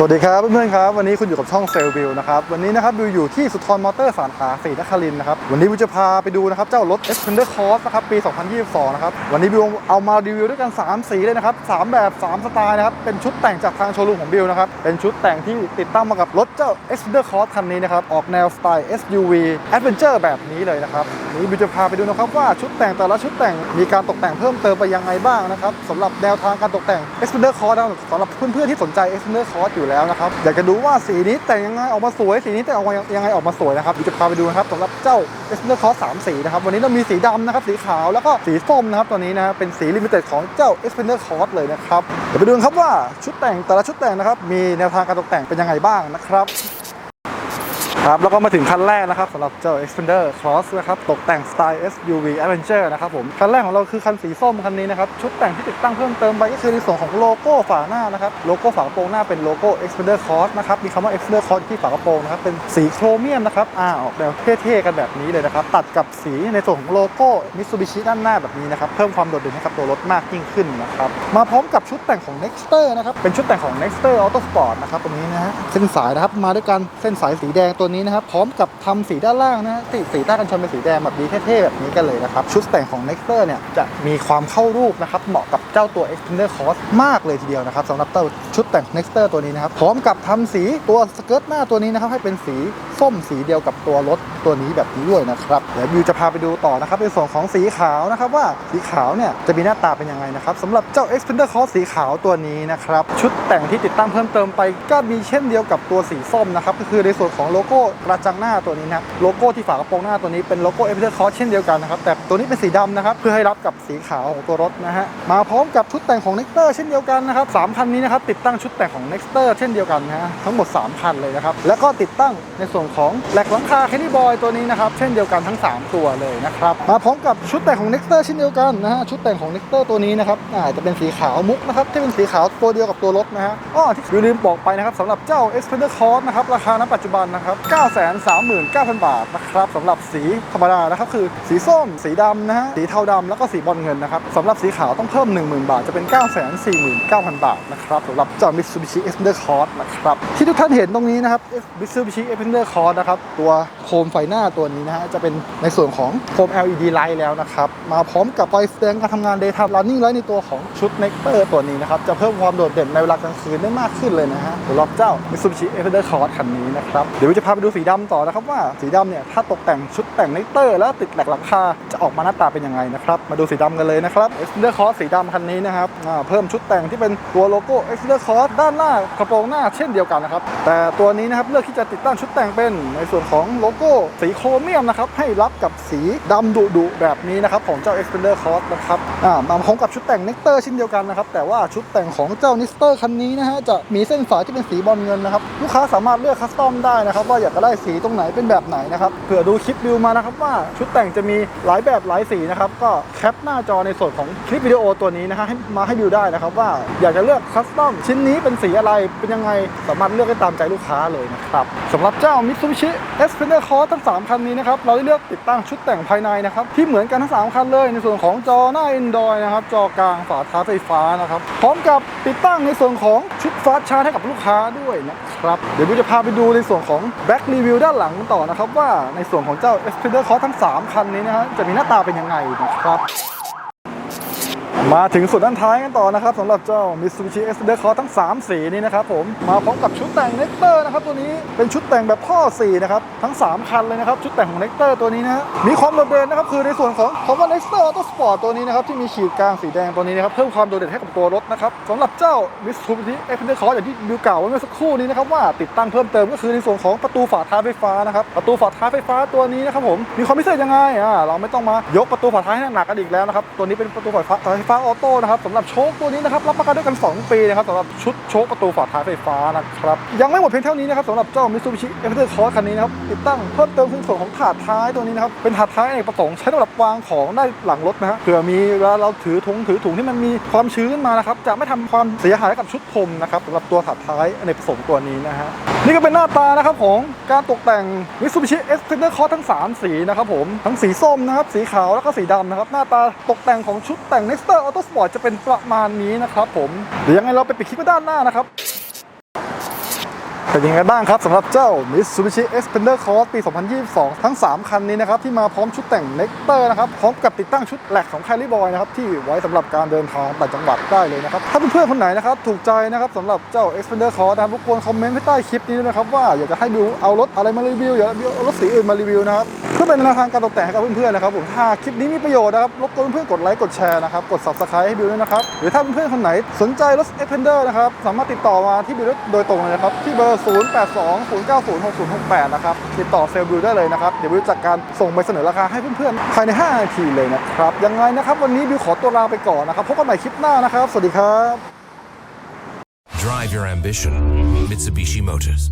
สวัสดีครับเพื่อนๆครับวันนี้คุณอยู่กับช่องเซลบิลนะครับวันนี้นะครับบิวอยู่ที่สุทรมอเตอร์สาขาสีนครินทร์นะครับวันนี้บิวจะพาไปดูนะครับเจ้ารถ Expander Cross นะครับปี 2022 นะครับวันนี้บิวเอามารีวิวด้วยกัน 3 สีเลยนะครับ3แบบ 3 สไตล์นะครับเป็นชุดแต่งจากทางโชว์รูมของบิวนะครับเป็นชุดแต่งที่ติดตั้งมากับรถเจ้า Expander Cross คันนี้นะครับออกแนวสไตล์ SUV Adventure แบบนี้เลยนะครับวันนี้บิวจะพาไปดูนะครับว่าชุดแต่งแต่ละชุดแต่งมีการตกแต่งเพิ่มเติมไปยังไงบ้างนะครับสำหรับแนวทางการตกแต่ง Expander Cross สำหรับเพื่อนๆที่สนใจ Expander Cross อยู่แล้วนะครับ อยากจะดูว่าสีนี้แต่งยังไงออกมาสวย สีนี้แต่งออกมายังไงออกมาสวยนะครับเดี๋ยวจะพาไปดูนะครับสำหรับเจ้า Expander Cross 3สีนะครับ วันนี้เรามีสีดำนะครับ สีขาวแล้วก็สีส้มนะครับตัวนี้นะเป็นสีลิมิเต็ดของเจ้า Expander Cross เลยนะครับ เดี๋ยวไปดูครับว่าชุดแต่งแต่ละชุดแต่งนะครับมีแนวทางการตกแต่งเป็นยังไงบ้างนะครับ ครับแล้วก็มาถึงคันแรกนะครับสำหรับเจ้า Expander Cross นะครับตกแต่งสไตล์ SUV Adventure นะครับผมคันแรกของเราคือคันสีส้มคันนี้นะครับชุดแต่งที่ติดตั้งเพิ่มเติมไปก็คือในส่วนของโลโก้ฝาหน้านะครับโลโก้ฝากระโปรงหน้าเป็นโลโก้ Expander Cross นะครับมีคำว่า Expander Cross ที่ฝากระโปรงนะครับเป็นสีโครเมียมนะครับอ่าออกแนวเท่ๆกันแบบนี้เลยนะครับตัดกับสีในส่วนของโลโก้ Mitsubishi ด้านหน้าแบบนี้นะครับเพิ่มความโดดเด่นให้กับตัวรถมากยิ่งขึ้นนะครับมาพร้อมกับชุดแต่งของ Nexter นะครับเป็นชุดแต่งของ Nexter Auto Sport นะครับตัวนี้นะฮะเส้นสายนะครับมาด้วยกันเส้นสายสีแดงตัวนี้นะครับพร้อมกับทำสีด้านล่างนะฮะสีสีใต้กันชนเป็นสีแดงแบบดีเท่ๆแบบนี้กันเลยนะครับชุดแต่งของ Nexter เนี่ยจะมีความเข้ารูปนะครับเหมาะกับเจ้าตัว Extender Cross มากเลยทีเดียวนะครับสำหรับเจ้าชุดแต่ง Nexter ตัวนี้นะครับพร้อมกับทำสีตัวสเกิร์ตหน้าตัวนี้นะครับให้เป็นสี ส้มสีเดียวกับตัวรถตัวนี้แบบนี้ด้วยนะครับเดี๋ยวบิวจะพาไปดูต่อนะครับในส่วนของสีขาวนะครับว่าสีขาวเนี่ยจะมีหน้าตาเป็นยังไงนะครับสำหรับเจ้า Expander Cross สีขาวตัวนี้นะครับชุดแต่งที่ติดตั้งเพิ่มเติมไปก็มีเช่นเดียวกับตัวสีส้มนะครับก็คือในส่วนของโลโก้กระจังหน้าตัวนี้นะโลโก้ที่ฝากระโปรงหน้าตัวนี้เป็นโลโก้ Expander Cross เช่นเดียวกันนะครับแต่ตัวนี้เป็นสีดำนะครับเพื่อให้รับกับสีขาวของตัวรถนะฮะมาพร้อมกับชุดแต่งของ Nexter เช่นเดียวกันนะครับสามคันนี้นะครับติดตั้งชุดแต่งของ Nexter เช่นเดียวกันนะฮะทั้งหมดสามคันเลยนะครับแล้วก็ติดตั้งในส่วนของแหลกหลังคา Kenny Boy ตัวนี้นะครับ เช่นเดียวกันทั้ง 3 ตัวเลยนะครับ มาพร้อมกับชุดแต่งของ Nexter เช่นเดียวกันนะฮะชุดแต่งของ Nexter ตัวนี้นะครับอาจจะเป็นสีขาวมุกนะครับที่เป็นสีขาวตัวเดียวกับตัวรถนะฮะอ้อที่อย่าลืมบอกไปนะครับสำหรับเจ้า Expander Cross นะครับราคาณปัจจุบันนะครับ 939,000 บาทนะครับสำหรับสีธรรมดานะครับคือสีส้ม สีดำนะฮะสีเทาดำแล้วก็สีบอลเงินนะครับสำหรับสีขาวต้องเพิ่ม 10,000 บาทจะเป็น 949,000 บาทนะครับสำหรับเจ้า Mitsubishi Expander Cross นะครับที่ทุกท่านเห็นตรงนี้นะครับ Mitsubishi Expander Cross นะครับ ตัวโคมไฟหน้าตัวนี้นะฮะ จะเป็นในส่วนของโคม LED light แล้วนะครับ มาพร้อมกับไฟแสดงการทำงาน daytime running light ในตัวของชุด Nectar ตัวนี้นะครับ จะเพิ่มความโดดเด่นในเวลากลางคืนได้มากขึ้นเลยนะฮะสำหรับเจ้า Mitsubishi Expander Cross คันนี้นะครับ เดี๋ยวจะพาไปดูสีดำต่อนะครับว่าสีดำเนี่ยถ้าตกแต่งชุดแต่ง Nectar แล้วติดแหลกหลังคาจะออกมาหน้าตาเป็นยังไงนะครับมาดูสีดำกันเลยนะครับ Expander Cross สีดำคันนี้นะครับเพิ่มชุดแต่งที่เป็นตัวโลโก้ Expander Cross ด้านหน้า กระโปรงหน้าเช่นเดียวกันนะครับแต่ตัวนี้นะครับเลือกที่จะติดตั้งชุดแต่งเป็นในส่วนของโลโก้สีโครเมียมนะครับให้รับกับสีดำดุดุแบบนี้นะครับของเจ้า Expander Cross นะครับอ่ามาพร้อมกับชุดแต่ง Nectar เช่นเดียวกันนะครับแต่ว่าชุดแต่งของเจ้า Nectar คันนี้นะฮะจะมีเส้นฝาที่เป็นสีบอลเงินนะครับลูกค้าสามารถเลือกคัสตอมได้นะครับว่าอยากจะได้สีตรงไหนเป็นแบบไหนนะครับเผื่อดูคลิปวิวมานะครับว่าชุดแต่งจะมีหลายแบบหลายสีนะครับก็แคปหน้าจอในส่วนของคลิปวิดีโอตัวนี้นะฮะให้มาให้วิวได้นะครับว่าอยากจะเลือกคัสตอมชิ้นนี้เป็นสีอะไรเป็นยังไงสามารถเลือกได้ตามใจลูกค้าเลยนะครับสำหรับเจ้า Mitsubishi Expander Cross ทั้ง 3 คันนี้นะครับเราได้เลือกติดตั้งชุดแต่งภายในนะครับที่เหมือนกันทั้ง 3 คันเลย ในส่วนของจอหน้า Android นะครับจอกลางฝาท้ายไฟฟ้านะครับพร้อมกับติดตั้งในส่วนของชุดฟาสชาร์จให้กับลูกค้าด้วยนะครับเดี๋ยววิวจะพาไปดูในส่วนของ Back Review ด้านหลังต่อนะครับว่าในส่วนของเจ้า Expander Cross ทั้ง 3 คันนี้นะฮะจะมีหน้าตาเป็นยังไงนะครับ มาถึงส่วนด้านท้ายกันต่อนะครับสำหรับเจ้า Mitsubishi Expander Cross ทั้ง 3 สีนี้นะครับผมมาพร้อมกับชุดแต่ง Nectar นะครับตัวนี้เป็นชุดแต่งแบบท่อ4นะครับทั้ง 3 คันเลยนะครับชุดแต่งของ Nectar ตัวนี้นะมีความโดดเด่นนะครับคือในส่วนของคำว่า Nectar Auto Sport ตัวนี้นะครับที่มีขีดกลางสีแดงตัวนี้นะครับเพิ่มความโดดเด่นให้กับตัวรถนะครับสำหรับเจ้า Mitsubishi e x d e r Cross อย่างที่บิวกล่าวไว้เมื่อสักครู่นี้นะครับว่าติดตั้งเพิ่มเติมก็คือในส่วนของประตูฝาท้ายไฟฟ้านะครับประตูฝาท้ายไฟฟ้าตัวนี้นะครับผมมีความพิเศษยังไงอ่าเราไม่ต้องมายกประตูฝาท้ายให้หนักกันอีกแล้วนะครับตัวนี้เป็นประตูฝาท้ายไฟฟ้าออโต้นะครับสำหรับโชคตัวนี้นะครับรับประกันด้วยกัน 2 ปีนะครับสำหรับชุดโชคประตูฝาท้ายไฟฟ้านะครับยังไม่หมดเพียงเท่านี้นะครับสำหรับเจ้า Mitsubishi Expander Cross คันนี้นะครับติดตั้งเพิ่มเติมคือส่วนของถาดท้ายตัวนี้นะครับเป็นถาดท้ายเนกประสงค์ใช้สำหรับวางของได้หลังรถนะฮะเผื่อมีเวลาเราถือถุงถือถุงที่มันมีความชื้นมานะครับจะไม่ทำความเสียหายกับชุดพรมนะครับสำหรับตัวถาดท้ายเนกประสงค์ตัวนี้นะฮะนี่ก็เป็นหน้าตานะครับของการตกแต่ง Mitsubishi Expander Cross ทั้ง 3 สีนะครับผมทั้งสีส้มนะครับสีขาวแล้วก็สีดำนะครับหน้าตาตกแต่งของชุดแต่ง Nexter Auto Sport จะเป็นประมาณนี้นะครับผมเดี๋ยวยังไงเราไปปิดคลิปด้านหน้านะครับเป็นยังไงบ้างครับสำหรับเจ้า Mitsubishi Xpander Cross ปี 2022 ทั้ง 3 คันนี้นะครับที่มาพร้อมชุดแต่ง Nectar นะครับพร้อมกับติดตั้งชุดแหลกของ c a r r y Boy นะครับที่ไว้สำหรับการเดินทางต่างจังหวัดได้เลยนะครับถ้าเพื่อนๆคนไหนนะครับถูกใจนะครับสำหรับเจ้า Xpander Cross นะครับรบกวนคอมเมนต์ให้ใต้คลิปนี้ด้วยนะครับว่าอยากจะให้บิวเอารถอะไรมารีวิวอยากเอารถสีอื่นมารีวิวนะครับ เป็นแนวทางการตกแต่งให้กับเพื่อนๆนะครับผมถ้าคลิปนี้มีประโยชน์นะครับรบกวนเพื่อนกดไลค์กดแชร์นะครับกด subscribe ให้บิวด้วยนะครับหรือถ้าเพื่อนๆคนไหนสนใจรถ Xpander นะครับสามารถติดต่อมาที่บิวโดยตรงเลยนะครับที่เบอร์ 0820906068 นะครับติดต่อเซลล์บิวได้เลยนะครับเดี๋ยวบิวจัดการส่งไปเสนอราคาให้เพื่อนๆภายใน 5 นาทีเลยนะครับยังไงนะครับวันนี้บิวขอตัวลาไปก่อนนะครับพบกันใหม่คลิปหน้านะครับสวัสดีครับ Drive your ambition. Mitsubishi Motors.